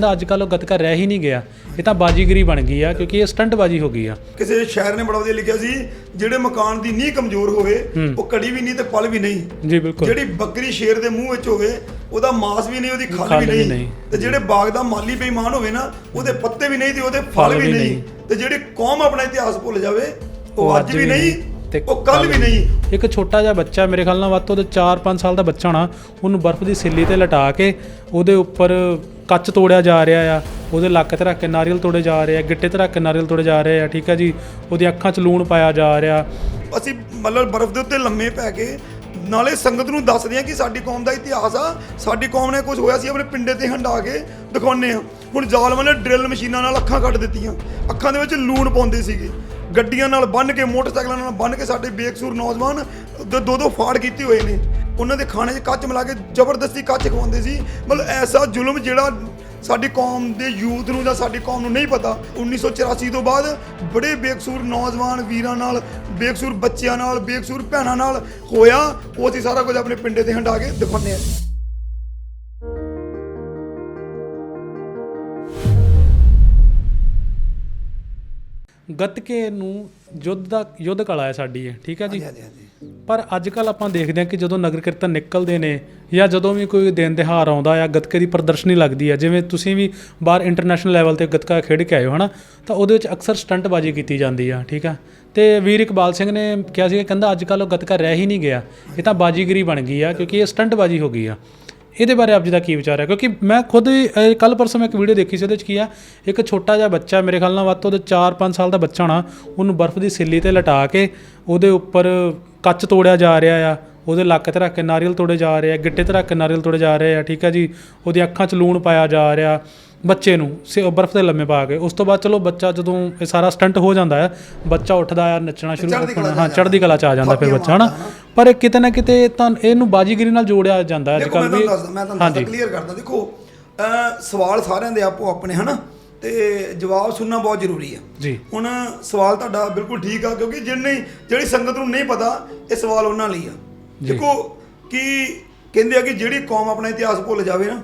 ਦਾ ਅੱਜ ਕੱਲ੍ਹ ਉਹ ਗੱਤਕਾ ਰਹਿ ਹੀ ਨਹੀਂ ਗਿਆ। ਇਹ ਤਾਂ ਬਾਜੀਗਰੀ ਬਣ ਗਈ ਆ ਕਿਉਂਕਿ ਇਹ ਸਟੰਟ ਬਾਜੀ ਹੋ ਗਈ ਆ। ਕਿਸੇ ਸ਼ਾਇਰ ਨੇ ਬੜਾ ਵਧੀਆ ਲਿਖਿਆ ਸੀ ਜਿਹੜੇ ਮਕਾਨ ਦੀ ਨੀਂਹ ਕਮਜ਼ੋਰ ਹੋਵੇ ਉਹ ਕੜੀ ਵੀ ਨਹੀਂ ਤੇ ਪਲ ਵੀ ਨਹੀਂ। ਜੀ ਬਿਲਕੁਲ। ਜਿਹੜੀ ਬੱਕਰੀ ਸ਼ੇਰ ਦੇ ਮੂੰਹ ਵਿੱਚ ਹੋਵੇ ਉਹਦਾ ਮਾਸ ਵੀ ਨਹੀਂ ਉਹਦੀ ਖੱਲ ਵੀ ਨਹੀਂ। ਤੇ ਜਿਹੜੇ ਬਾਗ ਦਾ ਮਾਲੀ ਬੇਈਮਾਨ ਹੋਵੇ ਨਾ ਉਹਦੇ ਪੱਤੇ ਵੀ ਨਹੀਂ ਤੇ ਉਹਦੇ ਫਲ ਵੀ ਨਹੀਂ। ਤੇ ਜਿਹੜੀ ਕੌਮ ਆਪਣਾ ਇਤਿਹਾਸ ਭੁੱਲ ਜਾਵੇ ਉਹ ਅੱਜ ਵੀ ਨਹੀਂ। ਤੇ ਉਹ ਕੱਲ ਵੀ ਨਹੀਂ। ਇੱਕ ਛੋਟਾ ਜਿਹਾ ਬੱਚਾ ਮੇਰੇ ਖਿਆਲ ਨਾਲ ਵੱਧ ਤੋਂ ਵੱਧ 4-5 ਸਾਲ ਦਾ ਬੱਚਾ ਹੋਣਾ ਉਹਨੂੰ ਬਰਫ਼ ਦੀ ਸਿੱਲੀ ਤੇ ਲਟਾ ਕੇ ਉਹਦੇ ਉੱਪਰ ਕੱਚ ਤੋੜਿਆ ਜਾ ਰਿਹਾ ਆ ਉਹਦੇ ਲੱਕ ਤੇ ਰੱਖ ਕੇ ਨਾਰੀਅਲ ਤੋੜੇ ਜਾ ਰਹੇ ਆ ਗਿੱਟੇ ਤੇ ਰੱਖ ਕੇ ਨਾਰੀਅਲ ਤੋੜੇ ਜਾ ਰਹੇ ਆ ਠੀਕ ਹੈ ਜੀ? ਉਹਦੀ ਅੱਖਾਂ 'ਚ ਲੂਣ ਪਾਇਆ ਜਾ ਰਿਹਾ। ਅਸੀਂ ਮਤਲਬ ਬਰਫ਼ ਦੇ ਉੱਤੇ ਲੰਮੇ ਪੈ ਕੇ ਨਾਲੇ ਸੰਗਤ ਨੂੰ ਦੱਸਦੇ ਆ ਕਿ ਸਾਡੀ ਕੌਮ ਦਾ ਇਤਿਹਾਸ ਆ ਸਾਡੀ ਕੌਮ ਨੇ ਕੁਝ ਹੋਇਆ ਸੀ ਆਪਣੇ ਪਿੰਡੇ ਤੇ ਹੰਡਾ ਕੇ ਦਿਖਾਉਂਦੇ ਆ। ਹੁਣ ਜ਼ਾਲਮਾਂ ਨੇ ਡਰਿਲ ਮਸ਼ੀਨਾਂ ਨਾਲ ਅੱਖਾਂ ਕੱਢ ਦਿੱਤੀਆਂ ਅੱਖਾਂ ਦੇ ਵਿੱਚ ਲੂਣ ਪਾਉਂਦੇ ਸੀਗੇ। ਗੱਡੀਆਂ ਨਾਲ ਬੰਨ ਕੇ, ਮੋਟਰਸਾਈਕਲਾਂ ਨਾਲ ਬੰਨ ਕੇ ਸਾਡੇ ਬੇਕਸੂਰ ਨੌਜਵਾਨ ਦੋ ਦੋ ਦੋ ਫਾੜ ਕੀਤੇ ਹੋਏ ਨੇ। ਉਹਨਾਂ ਦੇ ਖਾਣੇ 'ਚ ਕੱਚ ਮਿਲਾ ਕੇ ਜ਼ਬਰਦਸਤੀ ਕੱਚ ਖਵਾਉਂਦੇ ਸੀ। ਮਤਲਬ ਐਸਾ ਜ਼ੁਲਮ ਜਿਹੜਾ ਸਾਡੀ ਕੌਮ ਦੇ ਯੂਥ ਨੂੰ ਜਾਂ ਸਾਡੀ ਕੌਮ ਨੂੰ ਨਹੀਂ ਪਤਾ। 1984 ਤੋਂ ਬਾਅਦ ਬੜੇ ਬੇਕਸੂਰ ਨੌਜਵਾਨ ਵੀਰਾਂ ਨਾਲ, ਬੇਕਸੂਰ ਬੱਚਿਆਂ ਨਾਲ, ਬੇਕਸੂਰ ਭੈਣਾਂ ਨਾਲ ਹੋਇਆ। ਉਹ ਅਸੀਂ ਸਾਰਾ ਕੁਝ ਆਪਣੇ ਪਿੰਡੇ ਤੇ ਹੰਡਾ ਕੇ ਦਿਖਾਉਂਦੇ ਹਾਂ। ਗੱਤਕੇ ਨੂੰ ਯੁੱਧ ਦਾ ਯੁੱਧ ਕਲਾ ਹੈ ਸਾਡੀ ਇਹ ਠੀਕ ਹੈ ਜੀ? ਪਰ ਅੱਜ ਕੱਲ ਆਪਾਂ ਦੇਖਦੇ ਹਾਂ ਕਿ ਜਦੋਂ ਨਗਰ ਕੀਰਤਨ ਨਿਕਲਦੇ ਨੇ ਜਾਂ ਜਦੋਂ ਵੀ ਕੋਈ ਦਿਨ ਦਿਹਾੜ ਆਉਂਦਾ ਆ ਗੱਤਕੇ ਦੀ ਪ੍ਰਦਰਸ਼ਨੀ ਲੱਗਦੀ ਹੈ ਜਿਵੇਂ ਤੁਸੀਂ ਵੀ ਬਾਹਰ ਇੰਟਰਨੈਸ਼ਨਲ ਲੈਵਲ ਤੇ ਗੱਤਕਾ ਖੇਡ ਕੇ ਆਏ ਹੋ ਹਨਾ? ਤਾਂ ਉਹਦੇ ਵਿੱਚ ਅਕਸਰ ਸਟੰਟਬਾਜ਼ੀ ਕੀਤੀ ਜਾਂਦੀ ਆ ਠੀਕ ਆ? ਤੇ ਵੀਰ ਇਕਬਾਲ ਸਿੰਘ ਨੇ ਕਿਹਾ ਸੀ ਕਿ ਕਹਿੰਦਾ ਅੱਜ ਕੱਲ ਉਹ ਗੱਤਕਾ ਰਹਿ ਹੀ ਨਹੀਂ ਗਿਆ ਇਹ ਤਾਂ ਬਾਜੀਗਰੀ ਬਣ ਗਈ ਆ ਕਿਉਂਕਿ ਇਹ ਸਟੰਟਬਾਜ਼ੀ ਹੋ ਗਈ ਆ। ਇਹਦੇ ਬਾਰੇ ਆਪ ਜੀ ਦਾ ਕੀ ਵਿਚਾਰ ਹੈ? ਕਿਉਂਕਿ ਮੈਂ ਖੁਦ ਕੱਲ ਪਰਸੋਂ ਮੈਂ ਇੱਕ ਵੀਡੀਓ ਦੇਖੀ ਸੀ, ਉਹਦੇ ਵਿੱਚ ਕੀ ਆ, ਇੱਕ ਛੋਟਾ ਜਿਹਾ ਬੱਚਾ ਮੇਰੇ ਖਿਆਲ ਨਾਲ ਵੱਧ ਤੋਂ ਵੱਧ 4-5 ਸਾਲ ਦਾ ਬੱਚਾ ਹੋਣਾ, ਉਹਨੂੰ ਬਰਫ਼ ਦੀ ਸਿੱਲੀ ਤੇ ਲਟਾ ਕੇ ਉਹਦੇ ਉੱਪਰ ਕੱਚ ਤੋੜਿਆ ਜਾ ਰਿਹਾ ਆ, ਉਹਦੇ ਲੱਕ ਤੇ ਰੱਖ ਕੇ ਨਾਰੀਅਲ ਤੋੜੇ ਜਾ ਰਹੇ ਆ, ਗਿੱਟੇ ਤੇ ਰੱਖ ਕੇ ਨਾਰੀਅਲ ਤੋੜੇ ਜਾ ਰਹੇ ਆ, ਠੀਕ ਆ ਜੀ ਉਹਦੀ ਅੱਖਾਂ 'ਚ ਲੂਣ ਪਾਇਆ ਜਾ ਰਿਹਾ ਬੱਚੇ ਨੂੰ ਸੇ ਬਰਫ਼ ਦੇ ਲੰਮੇ ਪਾ ਕੇ। ਉਸ ਤੋਂ ਬਾਅਦ ਚਲੋ ਬੱਚਾ ਜਦੋਂ ਇਹ ਸਾਰਾ ਸਟੰਟ ਹੋ ਜਾਂਦਾ ਹੈ ਬੱਚਾ ਉੱਠਦਾ ਆ ਨੱਚਣਾ ਸ਼ੁਰੂ ਕਲਾ 'ਚ ਹਾਂ ਚੜ੍ਹਦੀ ਕਲਾ 'ਚ ਆ ਜਾਂਦਾ ਫਿਰ ਬੱਚਾ ਹਨਾ। ਪਰ ਇਹ ਕਿਤੇ ਨਾ ਕਿਤੇ ਤਾਂ ਇਹਨੂੰ ਬਾਜੀਗਰੀ ਨਾਲ ਜੋੜਿਆ ਜਾਂਦਾ ਹੈ। ਅੱਜ ਕੱਲ੍ਹ ਵੀ ਤੁਹਾਨੂੰ ਦੱਸਦਾ ਮੈਂ ਤੁਹਾਨੂੰ ਕਲੀਅਰ ਕਰਦਾ। ਦੇਖੋ ਸਵਾਲ ਸਾਰਿਆਂ ਦੇ ਆਪੋ ਆਪਣੇ ਹਨਾ? ਤੇ ਜਵਾਬ ਸੁਣਨਾ ਬਹੁਤ ਜ਼ਰੂਰੀ ਆ ਜੀ। ਹੁਣ ਸਵਾਲ ਤੁਹਾਡਾ ਬਿਲਕੁਲ ਠੀਕ ਆ ਕਿਉਂਕਿ ਜਿਹਨੇ ਜਿਹੜੀ ਸੰਗਤ ਨੂੰ ਨਹੀਂ ਪਤਾ ਇਹ ਸਵਾਲ ਉਹਨਾਂ ਲਈ ਆ। ਦੇਖੋ ਕਿ ਕਹਿੰਦੇ ਆ ਕਿ ਜਿਹੜੀ ਕੌਮ ਆਪਣਾ ਇਤਿਹਾਸ ਭੁੱਲ ਜਾਵੇ ਨਾ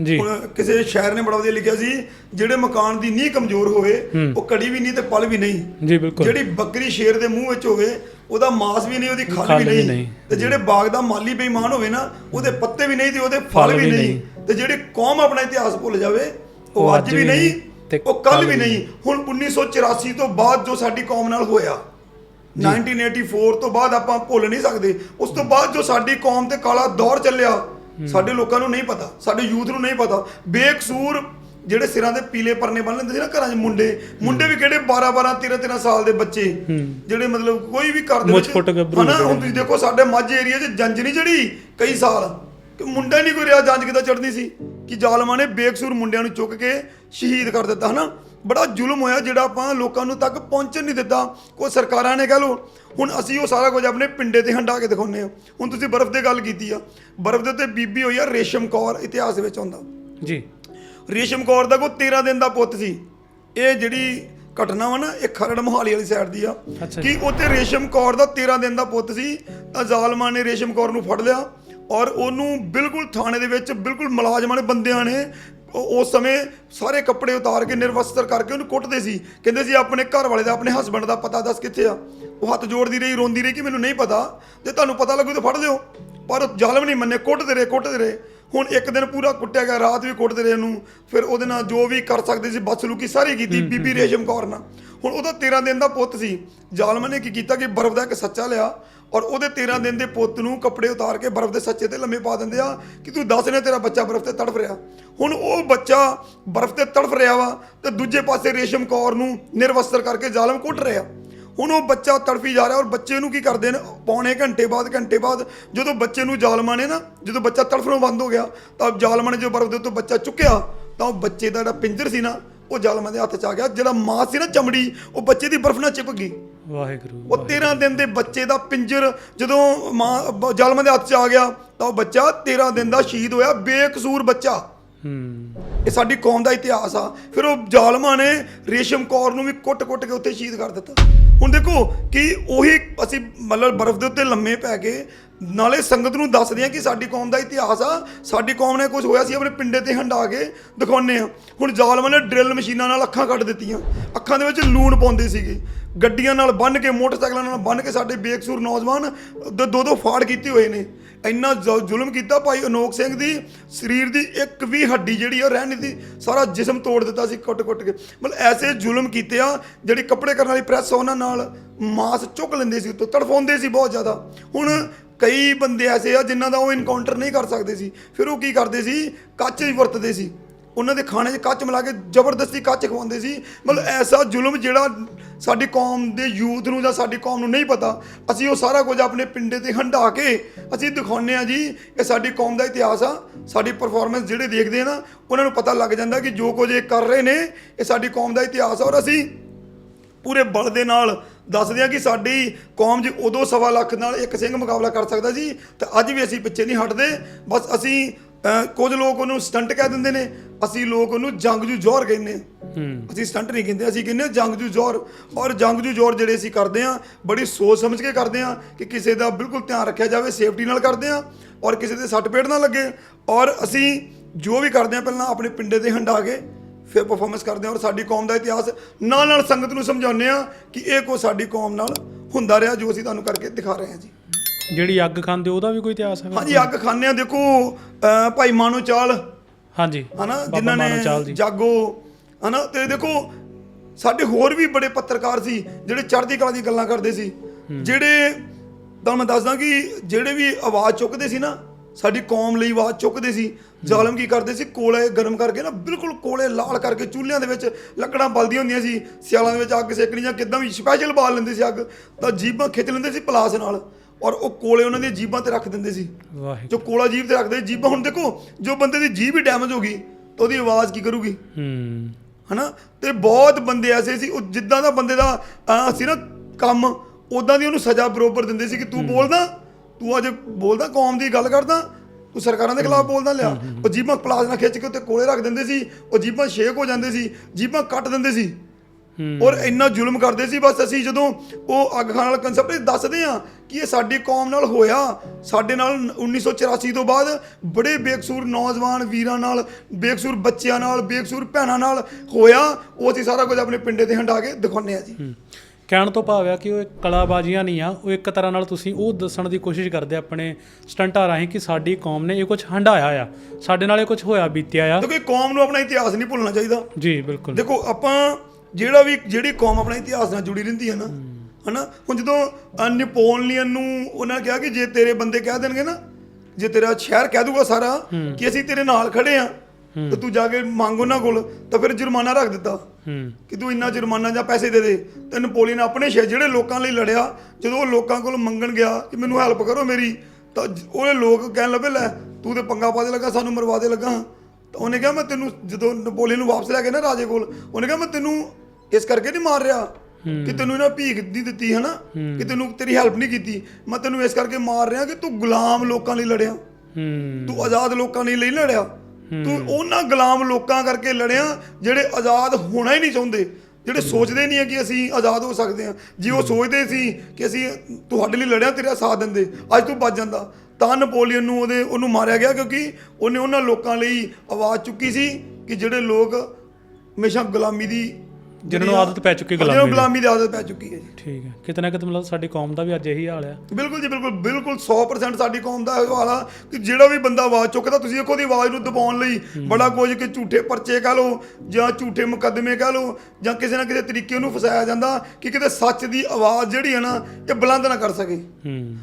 ਜੀ। ਕਿਸੇ ਸ਼ਾਇਰ ਨੇ ਬੜਾ ਵਧੀਆ ਲਿਖਿਆ ਸੀ ਜਿਹੜੇ ਮਕਾਨ ਦੀ ਨੀਂਹ ਕਮਜ਼ੋਰ ਹੋਵੇ ਉਹ ਕੜੀ ਵੀ ਨਹੀਂ ਤੇ ਪਲ ਵੀ ਨਹੀਂ। ਜੀ ਬਿਲਕੁਲ। ਜਿਹੜੀ ਬੱਕਰੀ ਸ਼ੇਰ ਦੇ ਮੂੰਹ ਵਿੱਚ ਹੋਵੇ ਉਹਦਾ ਮਾਸ ਵੀ ਨਹੀਂ ਉਹਦੀ ਖੱਲ ਵੀ ਨਹੀਂ। ਤੇ ਜਿਹੜੇ ਬਾਗ ਦਾ ਮਾਲੀ ਬੇਈਮਾਨ ਹੋਵੇ ਨਾ ਉਹਦੇ ਪੱਤੇ ਵੀ ਨਹੀਂ ਤੇ ਉਹਦੇ ਫਲ ਵੀ ਨਹੀਂ। ਤੇ ਜਿਹੜੀ ਕੌਮ ਆਪਣਾ ਇਤਿਹਾਸ ਭੁੱਲ ਜਾਵੇ ਉਹ ਅੱਜ ਵੀ ਨਹੀਂ ਤੇ ਉਹ ਕੱਲ ਵੀ ਨਹੀਂ। ਹੁਣ 1984 ਤੋਂ ਬਾਅਦ ਜੋ ਸਾਡੀ ਕੌਮ ਨਾਲ ਹੋਇਆ 1984 ਤੋਂ ਬਾਅਦ ਆਪਾਂ ਭੁੱਲ ਨਹੀਂ ਸਕਦੇ। ਉਸ ਤੋਂ ਬਾਅਦ ਜੋ ਸਾਡੀ ਕੌਮ ਤੇ ਕਾਲਾ ਦੌਰ ਚੱਲਿਆ ਸਾਡੇ ਲੋਕਾਂ ਨੂੰ ਨਹੀਂ ਪਤਾ ਸਾਡੇ ਯੂਥ ਨੂੰ ਨਹੀਂ ਪਤਾ। ਬੇਕਸੂਰ ਜਿਹੜੇ ਸਿਰਾਂ ਦੇ ਪੀਲੇ ਪਰਨੇ ਬੰਨ ਲੈਂਦੇ ਸੀ ਨਾ ਘਰਾਂ 'ਚ ਮੁੰਡੇ ਮੁੰਡੇ ਵੀ ਕਿਹੜੇ 12 12 13 13 ਸਾਲ ਦੇ ਬੱਚੇ ਜਿਹੜੇ ਮਤਲਬ ਕੋਈ ਵੀ ਘਰ ਦੇ ਮੁੱਛ ਫੁੱਟ ਗੱਭਰੂ ਹਨਾ ਜਿਹੜੇ ਹੁਣ ਤੁਸੀਂ ਦੇਖੋ ਸਾਡੇ ਮਾਝੇ ਏਰੀਆ 'ਚ ਜੰਜ ਨਹੀਂ ਚੜੀ ਕਈ ਸਾਲ। ਕਿ ਮੁੰਡਾ ਨਹੀਂ ਕੋਈ ਰਿਹਾ ਜੰਜ ਕਿੱਦਾਂ ਚੜਨੀ ਸੀ? ਕਿ ਜ਼ਾਲਮਾਂ ਨੇ ਬੇਕਸੂਰ ਮੁੰਡਿਆਂ ਨੂੰ ਚੁੱਕ ਕੇ ਸ਼ਹੀਦ ਕਰ ਦਿੱਤਾ ਹਨਾ? ਬੜਾ ਜ਼ੁਲਮ ਹੋਇਆ ਜਿਹੜਾ ਆਪਾਂ ਲੋਕਾਂ ਨੂੰ ਤੱਕ ਪਹੁੰਚਣ ਨਹੀਂ ਦਿੱਤਾ। ਕੋਈ ਸਰਕਾਰਾਂ ਨੇ ਕਹਿ ਲੋ ਹੁਣ ਅਸੀਂ ਉਹ ਸਾਰਾ ਕੁਝ ਆਪਣੇ ਪਿੰਡੇ ਤੇ ਹੰਡਾ ਕੇ ਦਿਖਾਉਂਦੇ ਆ ਹੁਣ ਤੁਸੀਂ ਬਰਫ਼ ਦੀ ਗੱਲ ਕੀਤੀ ਆ। ਬਰਫ਼ ਦੇ ਉੱਤੇ ਬੀਬੀ ਹੋਈ ਆ ਰੇਸ਼ਮ ਕੌਰ ਇਤਿਹਾਸ ਵਿੱਚ ਆਉਂਦਾ। ਜੀ। ਰੇਸ਼ਮ ਕੌਰ ਦਾ ਕੋਈ 13 ਦਿਨ ਦਾ ਪੁੱਤ ਸੀ। ਇਹ ਜਿਹੜੀ ਘਟਨਾ ਵਾ ਨਾ ਇਹ ਖਰੜ ਮੋਹਾਲੀ ਵਾਲੀ ਸਾਈਡ ਦੀ ਆ। ਕਿ ਉੱਥੇ ਰੇਸ਼ਮ ਕੌਰ ਦਾ 13 ਦਿਨ ਦਾ ਪੁੱਤ ਸੀ ਤਾਂ ਜ਼ਾਲਮਾਂ ਨੇ ਰੇਸ਼ਮ ਕੌਰ ਨੂੰ ਫੜ ਲਿਆ। ਔਰ ਉਹਨੂੰ ਬਿਲਕੁਲ ਥਾਣੇ ਦੇ ਵਿੱਚ ਬਿਲਕੁਲ ਮੁਲਾਜ਼ਮਾਂ ਨੇ ਬੰਦਿਆਂ ਨੇ ਉਹ- ਉਸ ਸਮੇਂ ਸਾਰੇ ਕੱਪੜੇ ਉਤਾਰ ਕੇ ਨਿਰਵਸਤਰ ਕਰਕੇ ਉਹਨੂੰ ਕੁੱਟਦੇ ਸੀ। ਕਹਿੰਦੇ ਸੀ ਆਪਣੇ ਘਰ ਵਾਲੇ ਦਾ ਆਪਣੇ ਹਸਬੰਡ ਦਾ ਪਤਾ ਦੱਸ ਕਿੱਥੇ ਆ? ਉਹ ਹੱਥ ਜੋੜਦੀ ਰਹੀ ਰੋਂਦੀ ਰਹੀ ਕਿ ਮੈਨੂੰ ਨਹੀਂ ਪਤਾ। ਜੇ ਤੁਹਾਨੂੰ ਪਤਾ ਲੱਗੂ ਤਾਂ ਫੜ ਲਿਓ। ਪਰ ਉਹ ਜ਼ਾਲਮ ਨਹੀਂ ਮੰਨੇ ਕੁੱਟਦੇ ਰਹੇ ਕੁੱਟਦੇ ਰਹੇ। ਹੁਣ ਇੱਕ ਦਿਨ ਪੂਰਾ ਕੁੱਟਿਆ ਗਿਆ ਰਾਤ ਵੀ ਕੁੱਟਦੇ ਰਹੇ ਉਹਨੂੰ। ਫਿਰ ਉਹਦੇ ਨਾਲ ਜੋ ਵੀ ਕਰ ਸਕਦੇ ਸੀ ਬਦਸਲੂਕੀ ਸਾਰੀ ਕੀਤੀ ਬੀਬੀ ਰੇਸ਼ਮ ਕੌਰ ਨਾਲ। ਹੁਣ ਉਹਦਾ 13 ਦਿਨ ਦਾ ਪੁੱਤ ਸੀ। ਜ਼ਾਲਮ ਨੇ ਕੀ ਕੀਤਾ ਕਿ ਬਰਫ਼ ਦਾ ਇੱਕ ਸੱਚਾ ਲਿਆ। ਔਰ ਉਹਦੇ 13 ਦਿਨ ਦੇ ਪੁੱਤ ਨੂੰ ਕੱਪੜੇ ਉਤਾਰ ਕੇ ਬਰਫ਼ ਦੇ ਸੱਚੇ ਤੇ ਲੰਮੇ ਪਾ ਦਿੰਦੇ ਆ ਕਿ ਤੂੰ ਦੱਸ ਨੇ ਤੇਰਾ ਬੱਚਾ ਬਰਫ਼ ਤੇ ਤੜਫ ਰਿਹਾ। ਹੁਣ ਉਹ ਬੱਚਾ ਬਰਫ਼ ਤੇ ਤੜਫ ਰਿਹਾ ਵਾ ਤੇ ਦੂਜੇ ਪਾਸੇ ਰੇਸ਼ਮ ਕੌਰ ਨੂੰ ਨਿਰਵਸਤਰ ਕਰਕੇ ਜ਼ਾਲਮ ਕੁੱਟ ਰਿਹਾ। ਹੁਣ ਉਹ ਬੱਚਾ ਤੜਫੀ ਜਾ ਰਿਹਾ ਔਰ ਬੱਚੇ ਨੂੰ ਕੀ ਕਰਦੇ ਨੇ? ਪੌਣੇ ਘੰਟੇ ਬਾਅਦ ਘੰਟੇ ਬਾਅਦ ਜਦੋਂ ਬੱਚੇ ਨੂੰ ਜ਼ਾਲਮਾਂ ਨੇ ਨਾ, ਜਦੋਂ ਬੱਚਾ ਤੜਫਣੋਂ ਬੰਦ ਹੋ ਗਿਆ, ਤਾਂ ਜ਼ਾਲਮਾਂ ਨੇ ਜੋ ਬਰਫ਼ ਦੇ ਉੱਤੋਂ ਬੱਚਾ ਚੁੱਕਿਆ, ਤਾਂ ਉਹ ਬੱਚੇ ਦਾ ਜਿਹੜਾ ਪਿੰਜਰ ਸੀ ਨਾ, ਉਹ ਜ਼ਾਲਮਾਂ ਦੇ ਹੱਥ 'ਚ ਆ ਗਿਆ। ਜਿਹੜਾ ਮਾਸ ਸੀ ਨਾ ਚਮੜੀ, ਉਹ ਬੱਚੇ ਦੀ ਬਰਫ਼ ਨਾਲ ਚਿਪਕ ਗਈ। ਵਾਹਿਗੁਰੂ ਉਹ 13 ਦਿਨ ਦੇ ਬੱਚੇ ਦਾ ਪਿੰਜਰ ਜਦੋਂ ਮਾਂ ਜ਼ਾਲਮਾਂ ਦੇ ਹੱਥ 'ਚ ਆ ਗਿਆ ਤਾਂ ਉਹ ਬੱਚਾ 13 ਦਿਨ ਦਾ ਸ਼ਹੀਦ ਹੋਇਆ ਬੇਕਸੂਰ ਬੱਚਾ। ਹੂੰ। ਇਹ ਸਾਡੀ ਕੌਮ ਦਾ ਇਤਿਹਾਸ ਆ। ਫਿਰ ਉਹ ਜ਼ਾਲਮਾਂ ਨੇ ਰੇਸ਼ਮ ਕੌਰ ਨੂੰ ਵੀ ਕੁੱਟ-ਕੁੱਟ ਕੇ ਉੱਥੇ ਸ਼ਹੀਦ ਕਰ ਦਿੱਤਾ। ਹੁਣ ਦੇਖੋ ਕਿ ਉਹੀ ਅਸੀਂ ਮਤਲਬ ਬਰਫ਼ ਦੇ ਉੱਤੇ ਲੰਮੇ ਪੈ ਕੇ ਨਾਲੇ ਸੰਗਤ ਨੂੰ ਦੱਸਦੇ ਆ ਕਿ ਸਾਡੀ ਕੌਮ ਦਾ ਇਤਿਹਾਸ ਆ, ਸਾਡੀ ਕੌਮ ਨੇ ਕੁਝ ਹੋਇਆ ਸੀ, ਆਪਣੇ ਪਿੰਡੇ ਤੇ ਹੰਡਾ ਕੇ ਦਿਖਾਉਂਦੇ ਆ। ਹੁਣ ਜ਼ਾਲਮਾਂ ਨੇ ਡਰਿਲ ਮਸ਼ੀਨਾਂ ਨਾਲ ਅੱਖਾਂ ਕੱਢ ਦਿੱਤੀਆਂ। ਅੱਖਾਂ ਦੇ ਵਿੱਚ ਲੂਣ ਪਾਉਂਦੇ ਸੀਗੇ। ਗੱਡੀਆਂ ਨਾਲ ਬੰਨ ਕੇ, ਮੋਟਰਸਾਈਕਲਾਂ ਨਾਲ ਬੰਨ ਕੇ ਸਾਡੇ ਬੇਕਸੂਰ ਨੌਜਵਾਨ ਦ- ਦੋ ਦੋ ਫਾੜ ਕੀਤੇ ਹੋਏ ਨੇ। ਇੰਨਾ ਜ਼- ਜ਼ੁਲਮ ਕੀਤਾ ਭਾਈ ਅਨੋਖ ਸਿੰਘ ਦੀ, ਸਰੀਰ ਦੀ ਇੱਕ ਵੀ ਹੱਡੀ ਜਿਹੜੀ ਆ ਉਹ ਰਹਿ ਦੀ ਸਾਰਾ ਜਿਸਮ ਤੋੜ ਦਿੱਤਾ ਸੀ ਕੁੱਟ-ਕੁੱਟ ਕੇ। ਮਤਲਬ ਐਸੇ ਜ਼ੁਲਮ ਕੀਤੇ ਆ, ਜਿਹੜੀ ਕੱਪੜੇ ਕਰਨ ਵਾਲੀ ਪ੍ਰੈਸ ਉਹਨਾਂ ਨਾਲ ਮਾਸ ਚੁੱਕ ਲੈਂਦੇ ਸੀ, ਉੱਤੋਂ ਤੜਫਾਉਂਦੇ ਸੀ ਬਹੁਤ ਜ਼ਿਆਦਾ। ਹੁਣ ਕਈ ਬੰਦੇ ਐਸੇ ਆ ਜਿਨ੍ਹਾਂ ਦਾ ਉਹ ਇਨਕਾਊਂਟਰ ਨਹੀਂ ਕਰ ਸਕਦੇ ਸੀ। ਫਿਰ ਉਹ ਕੀ ਕਰਦੇ ਸੀ? ਕੱਚ ਹੀ ਵਰਤਦੇ ਸੀ। ਉਹਨਾਂ ਦੇ ਖਾਣੇ 'ਚ ਕੱਚ ਮਿਲਾ ਕੇ ਜ਼ਬਰਦਸਤੀ ਕੱਚ ਖਵਾਉਂਦੇ ਸੀ। ਮਤਲਬ ਐਸਾ ਜ਼ੁਲਮ ਜਿਹੜਾ ਸਾਡੀ ਕੌਮ ਦੇ ਯੂਥ ਨੂੰ ਜਾਂ ਸਾਡੀ ਕੌਮ ਨੂੰ ਨਹੀਂ ਪਤਾ। ਅਸੀਂ ਉਹ ਸਾਰਾ ਕੁਝ ਆਪਣੇ ਪਿੰਡੇ ਤੇ ਹੰਢਾ ਕੇ ਅਸੀਂ ਦਿਖਾਉਂਦੇ ਆ ਜੀ, ਇਹ ਸਾਡੀ ਕੌਮ ਦਾ ਇਤਿਹਾਸ ਆ। ਸਾਡੀ ਪਰਫਾਰਮੈਂਸ ਜਿਹੜੇ ਦੇਖਦੇ ਆ ਨਾ, ਉਹਨਾਂ ਨੂੰ ਪਤਾ ਲੱਗ ਜਾਂਦਾ ਕਿ ਜੋ ਕੁਝ ਇਹ ਕਰ ਰਹੇ ਨੇ, ਇਹ ਸਾਡੀ ਕੌਮ ਦਾ ਇਤਿਹਾਸ ਆ। ਔਰ ਅਸੀਂ ਪੂਰੇ ਬਲ ਦੇ ਨਾਲ ਦੱਸਦੇ ਆ ਕਿ ਸਾਡੀ ਕੌਮ 'ਚ ਉਦੋਂ ਸਵਾ ਲੱਖ ਨਾਲ ਇੱਕ ਸਿੰਘ ਮੁਕਾਬਲਾ ਕਰ ਸਕਦਾ ਸੀ ਤੇ ਅੱਜ ਵੀ ਅਸੀਂ ਪਿੱਛੇ ਨਹੀਂ ਹਟਦੇ। ਬਸ ਅਸੀਂ ਕੁਝ ਲੋਕ ਉਹਨੂੰ ਸਟੰਟ ਕਹਿ ਦਿੰਦੇ ਨੇ ਅਸੀਂ ਲੋਕ ਉਹਨੂੰ ਜੰਗਜੂ ਜ਼ੋਰ ਕਹਿੰਦੇ ਅਸੀਂ ਸਟੰਟ ਨਹੀਂ ਕਹਿੰਦੇ ਅਸੀਂ ਕਹਿੰਦੇ ਹਾਂ ਜੰਗਜੂ ਜ਼ੋਰ। ਔਰ ਜੰਗਜੂ ਜ਼ੋਰ ਜਿਹੜੇ ਅਸੀਂ ਕਰਦੇ ਆ ਬੜੀ ਸੋਚ ਸਮਝ ਕੇ ਕਰਦੇ ਆ ਕਿ ਕਿਸੇ ਦਾ ਬਿਲਕੁਲ ਧਿਆਨ ਰੱਖਿਆ ਜਾਵੇ ਸੇਫਟੀ ਨਾਲ ਕਰਦੇ ਆ ਔਰ ਕਿਸੇ ਦੇ ਸੱਟ ਪੇਟ ਨਾ ਲੱਗੇ। ਔਰ ਅਸੀਂ ਜੋ ਵੀ ਕਰਦੇ ਆ ਪਹਿਲਾਂ ਆਪਣੇ ਪਿੰਡੇ ਤੇ ਹੰਡਾ ਕੇ ਫਿਰ ਪਰਫਾਰਮੈਂਸ ਕਰਦੇ ਆ ਔਰ ਸਾਡੀ ਕੌਮ ਦਾ ਇਤਿਹਾਸ ਨਾਲ ਨਾਲ ਸੰਗਤ ਨੂੰ ਸਮਝਾਉਂਦੇ ਆ ਕਿ ਇਹ ਕੋ ਸਾਡੀ ਕੌਮ ਨਾਲ ਹੁੰਦਾ ਰਿਹਾ ਜੋ ਅਸੀਂ ਤੁਹਾਨੂੰ ਕਰਕੇ ਦਿਖਾ ਰਹੇ ਹਾਂ ਜੀ। ਜਿਹੜੀ ਅੱਗ ਖਾਂਦੇ ਉਹਦਾ ਵੀ ਕੋਈ ਇਤਿਹਾਸ ਹੈਗਾ? ਹਾਂਜੀ ਅੱਗ ਖਾਂਦੇ ਆ ਦੇਖੋ ਅਹ ਭਾਈ ਮਾਨੋ ਚਾਲ। ਹਾਂਜੀ ਹਨਾ ਬਾਬਾ ਜਿਨ੍ਹਾਂ ਮਾਨੋ ਨੇ ਜੀ। ਜਾਗੋ ਹਨਾ ਤੇ ਦੇਖੋ ਸਾਡੇ ਹੋਰ ਵੀ ਬੜੇ ਪੱਤਰਕਾਰ ਸੀ ਜਿਹੜੇ ਚੜ੍ਹਦੀ ਕਲਾ ਦੀ ਗੱਲਾਂ ਕਰਦੇ ਸੀ। ਜਿਹੜੇ ਤਾਂ ਮੈਂ ਦੱਸਦਾ ਕਿ ਜਿਹੜੇ ਵੀ ਆਵਾਜ਼ ਚੁੱਕਦੇ ਸੀ ਨਾ ਸਾਡੀ ਕੌਮ ਲਈ ਆਵਾਜ਼ ਚੁੱਕਦੇ ਸੀ। ਜ਼ਾਲਮ ਕੀ ਕਰਦੇ ਸੀ? ਕੋਲੇ ਗਰਮ ਕਰਕੇ ਨਾ ਬਿਲਕੁਲ ਕੋਲੇ ਲਾਲ ਕਰਕੇ ਚੁੱਲ੍ਹਿਆਂ ਦੇ ਵਿੱਚ ਲੱਕੜਾਂ ਬਲਦੀਆਂ ਹੁੰਦੀਆਂ ਸੀ। ਸਿਆਲਾਂ ਦੇ ਵਿੱਚ ਅੱਗ ਸੇਕਣੀ ਜਾਂ ਕਿਦਾਂ ਵੀ ਸਪੈਸ਼ਲ ਬਾਲ ਲੈਂਦੇ ਸੀ ਅੱਗ ਤਾਂ ਜੀਬਾਂ ਖਿੱਚ ਲੈਂਦੇ ਸੀ ਪਲਾਸ ਨਾਲ। ਔਰ ਉਹ ਕੋਲੇ ਉਹਨਾਂ ਦੀਆਂ ਜੀਬਾਂ ਤੇ ਰੱਖ ਦਿੰਦੇ ਸੀ। ਵਾਹਿਗੁਰੂ। ਜੋ ਕੋਲਾ ਜੀਭ ਤੇ ਰੱਖਦੇ ਜੀਭ ਹੁਣ ਦੇਖੋ ਜੋ ਬੰਦੇ ਦੀ ਜੀਭ ਹੀ ਡੈਮੇਜ ਹੋ ਗਈ ਤਾਂ ਉਹਦੀ ਆਵਾਜ਼ ਕੀ ਕਰੂਗੀ? ਹੂੰ। ਹਨਾ? ਤੇ ਬਹੁਤ ਬੰਦੇ ਐਸੇ ਸੀ ਉਹ ਜਿੱਦਾਂ ਦਾ ਬੰਦੇ ਦਾ ਅਹ, ਸੀ ਨਾ ਕੰਮ ਉਦਾਂ ਦੀ ਉਹਨੂੰ ਸਜ਼ਾ ਬਰੋਬਰ ਦਿੰਦੇ ਸੀ ਕਿ ਤੂੰ ਬੋਲਦਾ ਤੂੰ ਅੱਜ ਬੋਲਦਾ ਕੌਮ ਦੀ ਗੱਲ ਕਰਦਾ ਤੂੰ ਸਰਕਾਰਾਂ ਦੇ ਖਿਲਾਫ ਬੋਲਦਾ ਲਿਆ। ਉਹ ਜੀਬਾਂ ਪਲਾਸ ਨਾਲ ਖਿੱਚ ਕੇ ਉੱਤੇ ਕੋਲੇ ਰੱਖ ਦਿੰਦੇ ਸੀ ਉਹ ਜੀਬਾਂ ਸ਼ੇਕ ਹੋ ਜਾਂਦੇ ਸੀ ਜੀਬਾਂ ਕੱਟ ਦਿੰਦੇ ਸੀ। ਔਰ ਇੰਨਾ ਜ਼ੁਲਮ ਕਰਦੇ ਸੀ ਬਸ ਅਸੀਂ ਜਦੋਂ ਉਹ ਅੱਗ ਖਾਣ ਵਾਲਾ ਕਨਸੈਪਟ ਦੱਸਦੇ ਆ ਕਿ ਇਹ ਸਾਡੀ ਕੌਮ ਨਾਲ ਹੋਇਆ। ਸਾਡੇ ਨਾਲ 1984 ਤੋਂ ਬਾਅਦ ਬੜੇ ਬੇਕਸੂਰ ਨੌਜਵਾਨ ਵੀਰਾਂ ਨਾਲ ਬੇਕਸੂਰ ਬੱਚਿਆਂ ਨਾਲ ਬੇਕਸੂਰ ਭੈਣਾਂ ਨਾਲ ਹੋਇਆ। ਉਹ ਅਸੀਂ ਸਾਰਾ ਕੁਝ ਆਪਣੇ ਪਿੰਡੇ ਤੇ ਹੰਡਾ ਕੇ ਦਿਖਾਉਂਦੇ ਆ ਜੀ। ਕਹਿਣ ਤੋਂ ਭਾਵ ਆ ਕਿ ਉਹ ਇੱਕ ਕਲਾਬਾਜ਼ੀਆਂ ਨਹੀਂ ਆ ਉਹ ਇੱਕ ਤਰ੍ਹਾਂ ਨਾਲ ਤੁਸੀਂ ਉਹ ਦੱਸਣ ਦੀ ਕੋਸ਼ਿਸ਼ ਕਰਦੇ ਆਪਣੇ ਸਟੰਟਾਂ ਰਾਹੀਂ ਕਿ ਸਾਡੀ ਕੌਮ ਨੇ ਇਹ ਕੁਝ ਹੰਡਾਇਆ ਆ ਸਾਡੇ ਨਾਲ ਇਹ ਕੁਝ ਹੋਇਆ ਬੀਤਿਆ ਆ। ਦੇਖੋ ਇਹ ਕੌਮ ਨੂੰ ਆਪਣਾ ਇਤਿਹਾਸ ਨਹੀਂ ਭੁੱਲਣਾ ਚਾਹੀਦਾ। ਜੀ ਬਿਲਕੁਲ। ਦੇਖੋ ਆਪਾਂ ਜਿਹੜਾ ਵੀ ਜਿਹੜੀ ਕੌਮ ਆਪਣੇ ਇਤਿਹਾਸ ਨਾਲ ਜੁੜੀ ਰਹਿੰਦੀ ਹੈ ਨਾ ਹਨਾ? ਹੁਣ ਜਦੋਂ ਨੈਪੋਲੀਅਨ ਨੂੰ ਉਹਨਾਂ ਨੇ ਕਿਹਾ ਕਿ ਜੇ ਤੇਰੇ ਬੰਦੇ ਕਹਿ ਦੇਣਗੇ ਨਾ ਜੇ ਤੇਰਾ ਸ਼ਹਿਰ ਕਹਿ ਦੂਗਾ ਸਾਰਾ ਕਿ ਅਸੀਂ ਤੇਰੇ ਨਾਲ ਖੜੇ ਆ ਤੇ ਤੂੰ ਜਾ ਕੇ ਮੰਗ ਉਹਨਾਂ ਕੋਲ ਤਾਂ ਫਿਰ ਜੁਰਮਾਨਾ ਰੱਖ ਦਿੱਤਾ। ਹੂੰ। ਕਿ ਤੂੰ ਇੰਨਾ ਜੁਰਮਾਨਾ ਜਾਂ ਪੈਸੇ ਦੇ ਦੇ। ਤੇ ਨੈਪੋਲੀਅਨ ਆਪਣੇ ਸ਼ਹਿਰ ਜਿਹੜੇ ਲੋਕਾਂ ਲਈ ਲੜਿਆ ਜਦੋਂ ਉਹ ਲੋਕਾਂ ਕੋਲ ਮੰਗਣ ਗਿਆ ਕਿ ਮੈਨੂੰ ਹੈਲਪ ਕਰੋ ਮੇਰੀ ਤਾਂ ਉਹਦੇ ਲੋਕ ਕਹਿਣ ਲੱਗੇ ਲੈ ਤੂੰ ਤੇ ਪੰਗਾ ਪਾ ਦੇ ਲੱਗਾ ਸਾਨੂੰ ਮਰਵਾ ਦੇ ਲੱਗਾ। ਤਾਂ ਉਹਨੇ ਕਿਹਾ ਮੈਂ ਤੈਨੂੰ ਜਦੋਂ ਨੈਪੋਲੀਅਨ ਨੂੰ ਵਾਪਸ ਲੈ ਕੇ ਨਾ ਰਾਜੇ ਕੋਲ ਉਹਨੇ ਕਿਹਾ ਮੈਂ ਤੈਨੂੰ ਇਸ ਕਰਕੇ ਨਹੀਂ ਮਾਰ ਰਿਹਾ ਕਿ ਤੈਨੂੰ ਇਹਨਾਂ ਭੀਖ ਨਹੀਂ ਦਿੱਤੀ ਹਨਾ? ਕਿ ਤੈਨੂੰ ਤੇਰੀ ਹੈਲਪ ਨਹੀਂ ਕੀਤੀ। ਮੈਂ ਤੈਨੂੰ ਇਸ ਕਰਕੇ ਮਾਰ ਰਿਹਾ ਕਿ ਤੂੰ ਗੁਲਾਮ ਲੋਕਾਂ ਲਈ ਲੜਿਆ। ਹੂੰ। ਤੂੰ ਆਜ਼ਾਦ ਲੋਕਾਂ ਲਈ ਲਈ ਲੜਿਆ। ਤੂੰ ਉਹਨਾਂ ਗੁਲਾਮ ਲੋਕਾਂ ਕਰਕੇ ਲੜਿਆ ਜਿਹੜੇ ਆਜ਼ਾਦ ਹੋਣਾ ਹੀ ਨਹੀਂ ਚਾਹੁੰਦੇ, ਜਿਹੜੇ ਸੋਚਦੇ ਨਹੀਂ ਹੈ ਕਿ ਅਸੀਂ ਆਜ਼ਾਦ ਹੋ ਸਕਦੇ ਹਾਂ। ਜੇ ਉਹ ਸੋਚਦੇ ਸੀ ਕਿ ਅਸੀਂ ਤੁਹਾਡੇ ਲਈ ਲੜਿਆ, ਤੇਰਾ ਸਾਥ ਦਿੰਦੇ, ਅੱਜ ਤੂੰ ਬਚ ਜਾਂਦਾ। ਤਾਂ ਨਪੋਲੀਅਨ ਨੂੰ ਉਹਦੇ ਉਹਨੂੰ ਮਾਰਿਆ ਗਿਆ ਕਿਉਂਕਿ ਉਹਨੇ ਉਹਨਾਂ ਲੋਕਾਂ ਲਈ ਆਵਾਜ਼ ਚੁੱਕੀ ਸੀ ਕਿ ਜਿਹੜੇ ਲੋਕ ਹਮੇਸ਼ਾ ਗੁਲਾਮੀ ਦੀ ਜਿਹਨਾਂ ਨੂੰ ਆਦਤ ਪੈ ਚੁੱਕੀ ਗੁਲਾਮੀ ਦੀ। ਗੁਲਾਮੀ ਦੀ ਆਦਤ ਪੈ ਚੁੱਕੀ ਹੈ ਜੀ। ਠੀਕ ਹੈ। ਕਿਤੇ ਨਾ ਕਿਤੇ ਮਤਲਬ ਸਾਡੀ ਕੌਮ ਦਾ ਵੀ ਅੱਜ ਇਹੀ ਹਾਲ ਆ। ਬਿਲਕੁਲ ਜੀ ਬਿਲਕੁਲ ਬਿਲਕੁਲ 100% ਸਾਡੀ ਕੌਮ ਦਾ ਇਹ ਹਾਲ ਆ ਕਿ ਜਿਹੜਾ ਵੀ ਬੰਦਾ ਆਵਾਜ਼ ਚੁੱਕਦਾ ਤੁਸੀਂ ਦੇਖੋ ਉਹਦੀ ਆਵਾਜ਼ ਨੂੰ ਦਬਾਉਣ ਲਈ ਬੜਾ ਕੁਝ ਕਿ ਝੂਠੇ ਪਰਚੇ ਕਹ ਲਓ ਜਾਂ ਝੂਠੇ ਮੁਕੱਦਮੇ ਕਹ ਲਓ ਜਾਂ ਕਿਸੇ ਨਾ ਕਿਸੇ ਤਰੀਕੇ ਉਹਨੂੰ ਫਸਾਇਆ ਜਾਂਦਾ ਕਿ ਕਿਤੇ ਸੱਚ ਦੀ ਆਵਾਜ਼ ਜਿਹੜੀ ਹੈ ਨਾ ਇਹ ਬੁਲੰਦ ਨਾ ਕਰ ਸਕੇ। ਹੂੰ।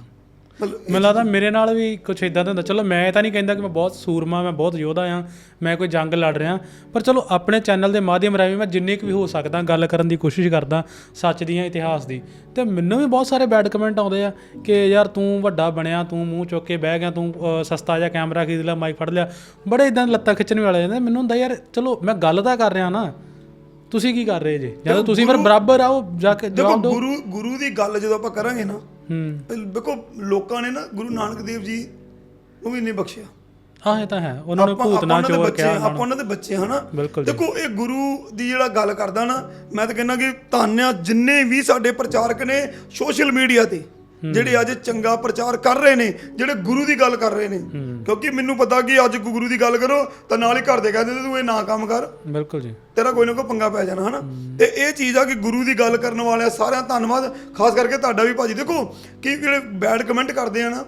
ਮੈਨੂੰ ਲੱਗਦਾ ਮੇਰੇ ਨਾਲ ਵੀ ਕੁਝ ਇਦਾਂ ਦਾ ਹੁੰਦਾ। ਚਲੋ ਮੈਂ ਤਾਂ ਨਹੀਂ ਕਹਿੰਦਾ ਕਿ ਮੈਂ ਬਹੁਤ ਸੂਰਮਾ ਮੈਂ ਬਹੁਤ ਯੋਧਾ ਆ ਮੈਂ ਕੋਈ ਜੰਗ ਲੜ ਰਿਹਾ। ਪਰ ਚਲੋ ਆਪਣੇ ਚੈਨਲ ਦੇ ਮਾਧਿਅਮ ਰਾਹੀਂ ਮੈਂ ਜਿੰਨੇ ਕੁ ਵੀ ਹੋ ਸਕਦਾ ਗੱਲ ਕਰਨ ਦੀ ਕੋਸ਼ਿਸ਼ ਕਰਦਾ ਸੱਚ ਦੀਆਂ ਇਤਿਹਾਸ ਦੀ। ਤੇ ਮੈਨੂੰ ਵੀ ਬਹੁਤ ਸਾਰੇ ਬੈਡ ਕਮੈਂਟ ਆਉਂਦੇ ਆ ਕਿ ਯਾਰ ਤੂੰ ਵੱਡਾ ਬਣਿਆ ਤੂੰ ਮੂੰਹ ਚੁੱਕ ਕੇ ਬਹਿ ਗਿਆ ਤੂੰ ਸਸਤਾ ਜਿਹਾ ਕੈਮਰਾ ਖਰੀਦ ਲਿਆ ਮਾਈਕ ਫੜ ਲਿਆ। ਬੜੇ ਇਦਾਂ ਲੱਤਾਂ ਖਿੱਚਣ ਵਾਲੇ ਜਾਂਦੇ ਮੈਨੂੰ ਹੁੰਦਾ ਯਾਰ ਚਲੋ ਮੈਂ ਗੱਲ ਤਾਂ ਕਰ ਰਿਹਾ ਨਾ। ਤੁਸੀਂ ਕੀ ਕਰ ਰਹੇ ਜੇ? ਜਦੋਂ ਤੁਸੀਂ ਫਿਰ ਬਰਾਬਰ ਆਓ ਜਾ ਕੇ ਜਵਾਬ ਦਿਓ। ਗੁਰੂ ਗੁਰੂ ਦੀ ਗੱਲ ਜਦੋਂ ਆਪਾਂ ਕਰਾਂਗੇ ਨਾ ਹੂੰ। ਦੇਖੋ ਲੋਕਾਂ ਨੇ ਨਾ ਗੁਰੂ ਨਾਨਕ ਦੇਵ ਜੀ ਨੂੰ ਵੀ ਨਹੀਂ ਬਖਸ਼ਿਆ। ਹਾਂ ਇਹ ਤਾਂ ਹੈ। ਉਹਨਾਂ ਨੂੰ ਭੂਤ ਨਾ ਚੋਰ ਕਿਹਾ ਆਪਾਂ ਉਹਨਾਂ ਦੇ ਬੱਚੇ ਹਨਾ। ਦੇਖੋ ਇਹ ਗੁਰੂ ਦੀ ਜਿਹੜਾ ਗੱਲ ਕਰਦਾ ਨਾ ਮੈਂ ਤਾਂ ਕਹਿੰਦਾ ਕਿ ਧੰਨਿਆ ਜਿੰਨੇ ਵੀ ਸਾਡੇ ਪ੍ਰਚਾਰਕ ਨੇ ਸੋਸ਼ਲ ਮੀਡੀਆ ਤੇ। ਜਿਹੜੇ ਅੱਜ ਚੰਗਾ ਪ੍ਰਚਾਰ ਕਰ ਰਹੇ ਨੇ ਜਿਹੜੇ ਗੁਰੂ ਦੀ ਗੱਲ ਕਰ ਰਹੇ ਨੇ। ਕਿਉਂਕਿ ਮੈਨੂੰ ਪਤਾ ਕਿ ਅੱਜ ਗੁਰੂ ਦੀ ਗੱਲ ਕਰੋ ਤਾਂ ਨਾਲ ਹੀ ਘਰ ਦੇ ਕਹਿੰਦੇ ਤੂੰ ਇਹ ਨਾ ਕੰਮ ਕਰ। ਬਿਲਕੁਲ ਜੀ। ਤੇਰਾ ਕੋਈ ਨਾ ਕੋਈ ਪੰਗਾ ਪੈ ਜਾਣਾ ਹਨਾ? ਤੇ ਇਹ ਚੀਜ਼ ਆ ਕਿ ਗੁਰੂ ਦੀ ਗੱਲ ਕਰਨ ਵਾਲਿਆਂ ਸਾਰਿਆਂ ਧੰਨਵਾਦ। ਖਾਸ ਕਰਕੇ ਤੁਹਾਡਾ ਵੀ ਭਾਜੀ ਦੇਖੋ ਕਿ ਜਿਹੜੇ ਬੈਡ ਕਮੈਂਟ ਕਰਦੇ ਆ ਨਾ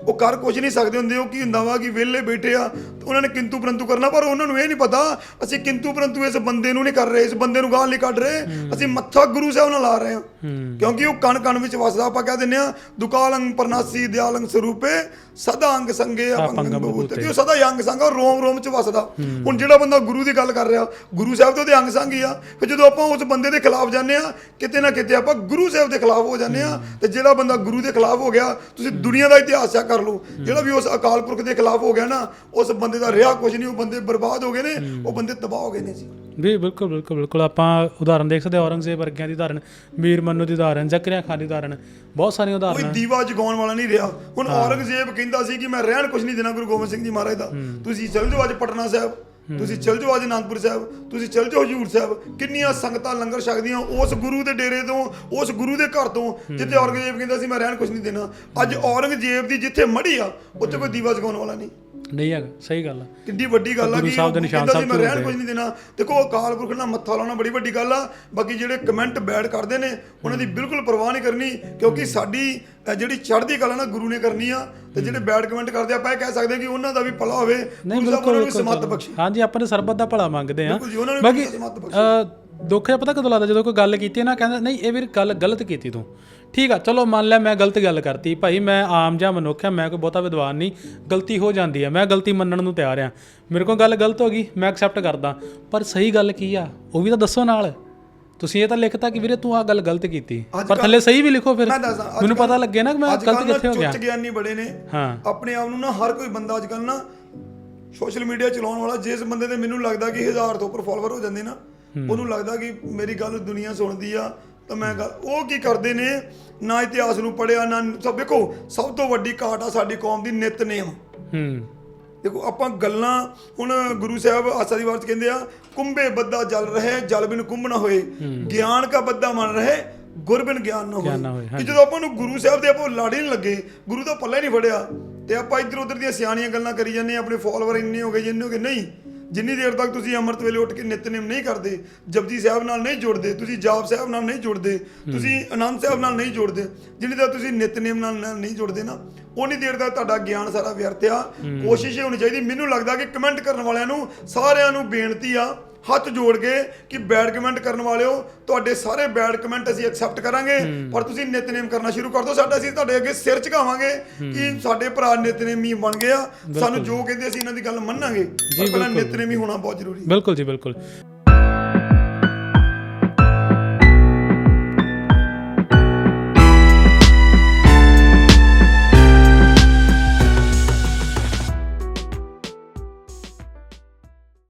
ਉਹ ਕਰ ਕੁਝ ਨਹੀਂ ਸਕਦੇ ਹੁੰਦੇ ਉਹ ਕੀ ਹੁੰਦਾ ਵਾ ਕਿ ਵਿਹਲੇ ਬੈਠੇ ਆ ਤੇ ਉਹਨਾਂ ਨੇ ਕਿੰਤੂ ਪਰੰਤੂ ਕਰਨਾ ਪਰ ਉਹਨਾਂ ਨੂੰ ਇਹ ਨਹੀਂ ਪਤਾ ਅਸੀਂ ਕਿੰਤੂ ਪਰੰਤੂ ਇਸ ਬੰਦੇ ਨੂੰ ਨਹੀਂ ਕਰ ਰਹੇ ਇਸ ਬੰਦੇ ਨੂੰ ਗਾਲ ਨਹੀਂ ਕੱਢ ਰਹੇ ਅਸੀਂ ਮੱਥਾ ਗੁਰੂ ਸਾਹਿਬ ਨਾਲ ਲਾ ਰਹੇ ਹਾਂ। ਕਿਉਂਕਿ ਉਹ ਕਣ ਕਣ ਵਿੱਚ ਵਸਦਾ ਆਪਾਂ ਕਹਿ ਦਿੰਦੇ ਆ ਦੁਕਾਲੰ ਪਰਨਾਸੀ ਦਿਆਲੰ ਸਰੂਪੇ ਸਦਾ ਅੰਗ ਸੰਗੇ ਅਪੰਗੰ ਬਬੂਤੇ ਕਿ ਉਹ ਸਦਾ ਅੰਗ ਸੰਗ ਆ, ਰੋਮ ਰੋਮ ਚ ਵਸਦਾ। ਹੁਣ ਜਿਹੜਾ ਬੰਦਾ ਗੁਰੂ ਦੀ ਗੱਲ ਕਰ ਰਿਹਾ ਗੁਰੂ ਸਾਹਿਬ ਤੇ ਉਹਦੇ ਅੰਗ ਸੰਗ ਹੀ ਆ। ਫਿਰ ਜਦੋਂ ਆਪਾਂ ਉਸ ਬੰਦੇ ਦੇ ਖਿਲਾਫ ਜਾਂਦੇ ਆ ਕਿਤੇ ਨਾ ਕਿਤੇ ਆਪਾਂ ਗੁਰੂ ਸਾਹਿਬ ਦੇ ਖਿਲਾਫ ਹੋ ਜਾਂਦੇ ਆ। ਤੇ ਜਿਹੜਾ ਬੰਦਾ ਗੁਰੂ ਦੇ ਖਿਲਾਫ ਹੋ ਗਿਆ ਤੁਸੀਂ ਦੁਨੀਆ ਦਾ ਇਤਿਹਾਸ ਚੈੱਕ ਕਰ ਲਓ ਜਿਹੜਾ ਵੀ ਉਸ ਅਕਾਲ ਪੁਰਖ ਦੇ ਖਿਲਾਫ ਹੋ ਗਿਆ ਨਾ ਉਸ ਬੰਦੇ ਦਾ ਰਿਹਾ ਕੁਝ ਨਹੀਂ ਉਹ ਬੰਦੇ ਬਰਬਾਦ ਹੋ ਗਏ ਨੇ ਉਹ ਬੰਦੇ ਤਬਾਹ ਹੋ ਗਏ ਨੇ ਜੀ। ਵੀ ਬਿਲਕੁਲ ਬਿਲਕੁਲ ਬਿਲਕੁਲ। ਆਪਾਂ ਉਦਾਹਰਨ ਦੇਖ ਸਕਦੇ ਹਾਂ, ਔਰੰਗਜ਼ੇਬ ਵਰਗਿਆਂ ਦੀ ਉਦਾਹਰਨ ਮੀਰ ਮੰਨੂ ਦੀ ਉਦਾਹਰਨ ਜ਼ਕਰੀਆ ਖਾਨ ਦੀ ਉਦਾਹਰਨ ਬਹੁਤ ਸਾਰੀਆਂ ਕੋਈ ਉਦਾਹਰਨਾਂ। ਦੀਵਾ ਜਗਾਉਣ ਵਾਲਾ ਨਹੀਂ ਰਿਹਾ। ਹੁਣ ਔਰੰਗਜ਼ੇਬ ਕਹਿੰਦਾ ਸੀ ਕਿ ਮੈਂ ਰਹਿਣ ਕੁਝ ਨਹੀਂ ਦੇਣਾ ਗੁਰੂ ਗੋਬਿੰਦ ਸਿੰਘ ਜੀ ਮਹਾਰਾਜ ਦਾ। ਤੁਸੀਂ ਚੱਲ ਜਾਓ ਅੱਜ ਪਟਨਾ ਸਾਹਿਬ। ਤੁਸੀਂ ਚੱਲ ਜਾਓ ਅੱਜ ਅਨੰਦਪੁਰ ਸਾਹਿਬ ਤੁਸੀਂ ਚੱਲ ਜਾਓ ਹਜੂਰ ਸਾਹਿਬ। ਕਿੰਨੀਆਂ ਸੰਗਤਾਂ ਲੰਗਰ ਛਕਦੀਆਂ ਉਸ ਗੁਰੂ ਦੇ ਡੇਰੇ ਤੋਂ ਉਸ ਗੁਰੂ ਦੇ ਘਰ ਤੋਂ ਜਿੱਥੇ ਔਰੰਗਜ਼ੇਬ ਕਹਿੰਦਾ ਸੀ ਮੈਂ ਰਹਿਣ ਕੁਝ ਨਹੀਂ ਦੇਣਾ। ਅੱਜ ਔਰੰਗਜ਼ੇਬ ਦੀ ਜਿੱਥੇ ਮੜੀ ਆ ਉੱਥੇ ਕੋਈ ਦੀਵਾ ਜਗਾਉਣ ਵਾਲਾ ਨਹੀਂ। ਨਹੀਂ ਹੈਗਾ ਸਹੀ ਗੱਲ ਆ। ਕਿੰਨੀ ਵੱਡੀ ਗੱਲ ਆ ਗੁਰੂ ਕਿ ਸਾਹਿਬ ਦੇ ਨਿਸ਼ਾਨ ਕਹਿੰਦਾ ਸੀ ਸਭ ਮੈਂ ਤੋਂ ਰਹਿਣ। ਕੁਝ ਨਹੀਂ ਦੇਣਾ। ਦੇਖੋ ਅਕਾਲ ਪੁਰਖ ਨਾਲ ਮੱਥਾ ਲਾਉਣਾ ਬੜੀ ਵੱਡੀ ਗੱਲ ਆ। ਬਾਕੀ ਜਿਹੜੇ ਕਮੈਂਟ ਬੈਡ ਕਰਦੇ ਨੇ ਉਹਨਾਂ ਦੀ ਬਿਲਕੁਲ ਪਰਵਾਹ ਨਹੀਂ ਕਰਨੀ ਕਿਉਂਕਿ ਸਾਡੀ ਜਿਹੜੀ ਚੜ੍ਹਦੀ ਕਲਾ ਨਾ ਗੁਰੂ ਨੇ ਕਰਨੀ ਆ। ਤੇ ਜਿਹੜੇ ਬੈਡ ਕਮੈਂਟ ਕਰਦੇ ਆ ਆਪਾਂ ਇਹ ਕਹਿ ਸਕਦੇ ਹਾਂ ਕਿ ਉਹਨਾਂ ਦਾ ਵੀ ਭਲਾ ਹੋਵੇ। ਨਹੀਂ ਗੁਰੂ ਸਾਹਿਬ ਬਿਲਕੁਲ ਉਹਨਾਂ ਨੂੰ ਵੀ ਸਮੱਤ ਬਖਸ਼ੇ। ਹਾਂਜੀ ਆਪਾਂ ਨੇ ਸਰਬਤ ਦਾ ਭਲਾ ਮੰਗਦੇ ਆ ਵੀ ਬਾਕੀ ਦੁੱਖ ਜਿਹਾ ਪਤਾ ਕਦੋਂ ਲੱਗਦਾ? ਜਦੋਂ ਕੋਈ ਗੱਲ ਕੀਤੀ ਨਾ ਕਹਿੰਦਾ ਨਹੀਂ ਇਹ ਵੀਰ ਗੱਲ ਗਲਤ ਕੀਤੀ ਤੂੰ। ਠੀਕ ਆ ਚਲੋ ਮੰਨ ਲਿਆ ਮੈਂ ਗਲਤ ਗੱਲ ਕਰਤੀ ਭਾਈ ਮੈਂ ਆਮ ਜਿਹਾ ਮਨੁੱਖ ਆ ਮੈਂ ਕੋਈ ਬਹੁਤਾ ਵਿਦਵਾਨ ਨਹੀਂ ਗਲਤੀ ਹੋ ਜਾਂਦੀ ਆ ਮੈਂ ਗਲਤੀ ਮੰਨਣ ਨੂੰ ਤਿਆਰ ਆ। ਮੇਰੇ ਕੋਲ ਗੱਲ ਗਲਤ ਹੋ ਗਈ ਮੈਂ ਐਕਸੈਪਟ ਕਰਦਾ ਪਰ ਸਹੀ ਗੱਲ ਕੀ ਆ ਉਹ ਵੀ ਤਾਂ ਦੱਸੋ ਨਾਲ। ਤੁਸੀਂ ਇਹ ਤਾਂ ਲਿਖਤਾ ਕਿ ਵੀਰੇ ਤੂੰ ਆ ਗੱਲ ਗਲਤ ਕੀਤੀ ਅੱਜ ਪਰ ਥੱਲੇ ਸਹੀ ਵੀ ਲਿਖੋ ਫਿਰ। ਅੱਜ ਮੈਨੂੰ ਪਤਾ ਲੱਗੇ ਨਾ ਕਿ ਮੈਂ ਅੱਜ ਗਲਤ ਕਿੱਥੇ ਹੋ ਗਿਆ। ਚੁੱਚ ਗਿਆਨੀ ਬੜੇ ਨੇ। ਹਾਂ। ਆਪਣੇ ਆਪ ਨੂੰ ਨਾ ਹਰ ਕੋਈ ਬੰਦਾ ਅੱਜ ਕੱਲ ਨਾ ਸੋਸ਼ਲ ਮੀਡੀਆ ਚਲਾਉਣ ਵਾਲਾ ਜਿਸ ਬੰਦੇ ਦੇ ਮੈਨੂੰ ਲੱਗਦਾ ਕਿ 1000 ਤੋਂ ਉੱਪਰ ਫਾਲੋਅਰ ਹੋ ਜਾਂਦੇ ਨਾ ਉਹਨੂੰ ਲੱਗਦਾ ਕਿ ਮੇਰੀ ਗੱਲ ਦੁਨੀਆ ਸੁਣਦੀ ਆ ਤਾਂ ਮੈਂ ਗੱਲ ਉਹ ਕੀ ਕਰਦੇ ਨੇ? ਨਾ ਇਤਿਹਾਸ ਨੂੰ ਪੜਿਆ ਨਾ ਸਭ ਦੇਖੋ ਸਭ ਤੋਂ ਵੱਡੀ ਘਾਟ ਆ ਸਾਡੀ ਕੌਮ ਦੀ ਨਿਤਨੇਮ ਹੂੰ। ਦੇਖੋ ਆਪਾਂ ਗੱਲਾਂ ਹੁਣ ਗੁਰੂ ਸਾਹਿਬ ਆਸਾ ਦੀ ਵਾਰ ਚ ਕਹਿੰਦੇ ਆ ਕੁੰਭੇ ਬੱਦਾ ਜਲ ਰਹੇ ਜਲ ਬਿਨ ਕੁੰਭ ਨਾ ਹੋਏ। ਗਿਆਨ ਕਾ ਬੱਦਾ ਮਨ ਰਹੇ ਗੁਰ ਬਿਨ ਗਿਆਨ ਨਾ ਗਿਆਨ ਨਾ ਹੋਏ। ਹੋਏ, ਕਿ ਜਦੋਂ ਆਪਾਂ ਨੂੰ ਗੁਰੂ ਸਾਹਿਬ ਦੇ ਆਪਾਂ ਲਾੜੇ ਨਹੀਂ ਲੱਗੇ ਗੁਰੂ ਦਾ ਪੱਲਾ ਹੀ ਨਹੀਂ ਫੜਿਆ। ਤੇ ਆਪਾਂ ਇੱਧਰ ਉੱਧਰ ਦੀਆਂ ਸਿਆਣੀਆਂ ਗੱਲਾਂ ਕਰੀ ਜਾਂਦੇ ਹਾਂ, ਆਪਣੇ ਫਾਲੋਅਰ ਇੰਨੇ ਹੋ ਗਏ ਜਿੰਨੇ ਹੋ ਗਏ ਨਹੀਂ। ਜਿੰਨੀ ਦੇਰ ਤੱਕ ਤੁਸੀਂ ਅੰਮ੍ਰਿਤ ਵੇਲੇ ਉੱਠ ਕੇ ਨਿਤਨੇਮ ਨਹੀਂ ਕਰਦੇ ਜਪਜੀ ਸਾਹਿਬ ਨਾਲ ਨਹੀਂ ਜੁੜਦੇ ਤੁਸੀਂ ਜਾਪ ਸਾਹਿਬ ਨਾਲ ਨਹੀਂ ਜੁੜਦੇ ਤੁਸੀਂ ਆਨੰਦ ਸਾਹਿਬ ਨਾਲ ਨਹੀਂ ਜੁੜਦੇ ਜਿੰਨੀ ਦੇਰ ਤੁਸੀਂ ਨਿਤਨੇਮ ਨਾਲ ਨਹੀਂ ਜੁੜਦੇ ਨਾ ਉਨੀ ਦੇਰ ਤੱਕ ਤੁਹਾਡਾ ਗਿਆਨ ਸਾਰਾ ਵਿਅਰਥ ਆ। ਕੋਸ਼ਿਸ਼ ਇਹ ਹੋਣੀ ਚਾਹੀਦੀ ਮੈਨੂੰ ਲੱਗਦਾ ਕਿ ਕਮੈਂਟ ਕਰਨ ਵਾਲਿਆਂ ਨੂੰ ਸਾਰਿਆਂ ਨੂੰ ਬੇਨਤੀ ਆ ਹੱਥ ਜੋੜ ਕੇ ਕਿ ਬੈਡ ਕਮੈਂਟ ਕਰਨ ਵਾਲਿਓ ਤੁਹਾਡੇ ਸਾਰੇ ਬੈਡ ਕਮੈਂਟ ਅਸੀਂ ਐਕਸੈਪਟ ਕਰਾਂਗੇ। ਪਰ ਤੁਸੀਂ ਨਿਤਨੇਮ ਕਰਨਾ ਸ਼ੁਰੂ ਕਰ ਦਿਓ। ਸਾਡਾ ਅਸੀਂ ਤੁਹਾਡੇ ਅੱਗੇ ਸਿਰ ਝੁਕਾਵਾਂਗੇ ਕਿ ਸਾਡੇ ਭਰਾ ਨਿਤਨੇਮੀ ਬਣ ਗਏ ਆ ਸਾਨੂੰ ਜੋ ਕਹਿੰਦੇ ਅਸੀਂ ਇਹਨਾਂ ਦੀ ਗੱਲ ਮੰਨਾਂਗੇ। ਪਰ ਪਹਿਲਾਂ ਨਿਤਨੇਮੀ ਹੋਣਾ ਬਹੁਤ ਜ਼ਰੂਰੀ ਬਿਲਕੁਲ ਜੀ ਬਿਲਕੁਲ।